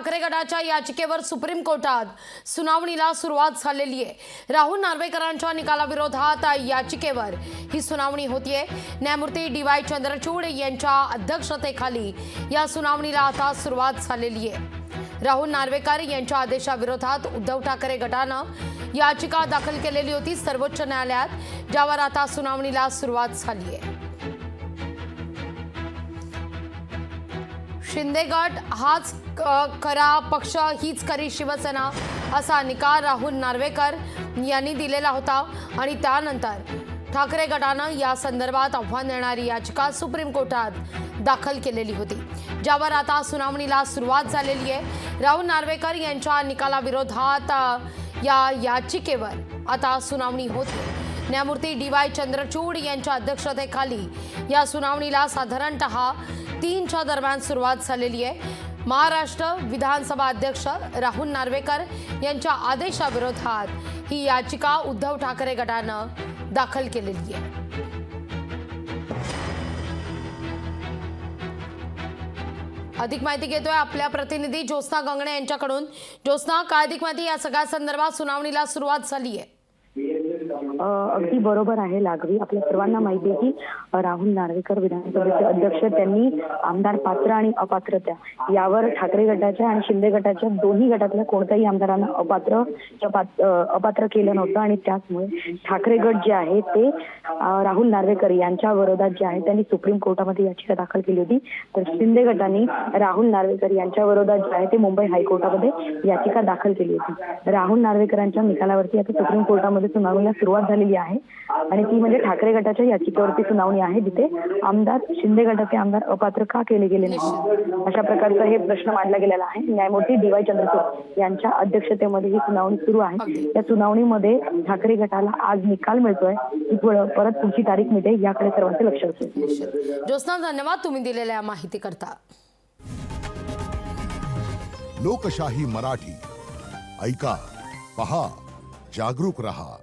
ठाकरे गटाच्या याचिकेवर सुप्रीम कोर्टात सुनावणीला सुरुवात झालेली आहे. राहुल नार्वेकरांच्या निकालाविरोधात याचिकेवर ही सुनावणी होतीये. न्यायमूर्ती डी वाय चंद्रचूड यांच्या अध्यक्षतेखाली या सुनावणीला आता सुरुवात झालेली आहे. राहुल नार्वेकर यांच्या आदेशाविरोधात उद्धव ठाकरे गटानं याचिका दाखल केलेली होती सर्वोच्च न्यायालयात ज्यावर आता सुनावणीला सुरुवात झाली आहे. शिंदे गट हाच क- खरा पक्ष हीच खरी शिवसेना असा निकाल राहुल नार्वेकर यांनी दिलेला होता. आणि त्यानंतर ठाकरे गटानं या संदर्भात आव्हान देणारी याचिका सुप्रीम कोर्टात दाखल केलेली होती. ज्यावर आता सुनावणीला सुरुवात झालेली आहे. राहुल नार्वेकर यांच्या निकालाविरोधात या याचिकेवर आता सुनावणी होते न्यायमूर्ती डी वाय चंद्रचूड यांच्या अध्यक्षतेखाली या सुनावणीला साधारणतः तीनच्या दरम्यान सुरुवात झालेली आहे. महाराष्ट्र विधानसभा अध्यक्ष राहुल नार्वेकर यांच्या आदेशाविरोधात ही याचिका उद्धव ठाकरे गटानं दाखल केलेली आहे. अधिक माहिती घेतोय आपल्या प्रतिनिधी ज्योत्स्ना गंगणे यांच्याकडून. ज्योत्स्ना काय अधिक माहिती या सगळ्या संदर्भात सुनावणीला सुरुवात झाली आहे अगदी बरोबर आहे. लागवी आपल्या सर्वांना माहिती आहे की राहुल नार्वेकर विधानसभेचे अध्यक्ष त्यांनी आमदार पात्र आणि अपात्रता यावर ठाकरे गटाच्या आणि शिंदे गटाच्या दोन्ही गटातल्या कोणत्याही आमदारांना अपात्र अपात्र केलं नव्हतं आणि त्याचमुळे ठाकरे गट जे आहे ते राहुल नार्वेकर यांच्या विरोधात जे आहे त्यांनी सुप्रीम कोर्टामध्ये याचिका दाखल केली होती. तर शिंदे गटाने राहुल नार्वेकर यांच्या विरोधात जे आहे ते मुंबई हायकोर्टामध्ये याचिका दाखल केली होती. राहुल नार्वेकरांच्या निकालावरती आता सुप्रीम कोर्टामध्ये सुनावणीला सुरुवात झालेली आहे. आणि ती म्हणजे ठाकरे गटाच्या याचिकेवरती सुनावणी आहे. जिथे आमदार शिंदे गटाचे आमदार अपात्र का केले गेले नाही? अशा प्रकारचा हे प्रश्न मांडला गेलेला आहे. न्यायमूर्ती डी वाय चंद्रचूड यांच्या अध्यक्षतेमध्ये ही सुनावणी सुरू आहे. या सुनावणीमध्ये ठाकरे गटाला आज निकाल मिळतोय. परत पुढची तारीख मिळते याकडे सर्वांचे लक्ष असेल ज्योत्स्ना धन्यवाद. तुम्ही दिलेल्या माहिती करता लोकशाही मराठी. ऐका पहा जागरूक रहा.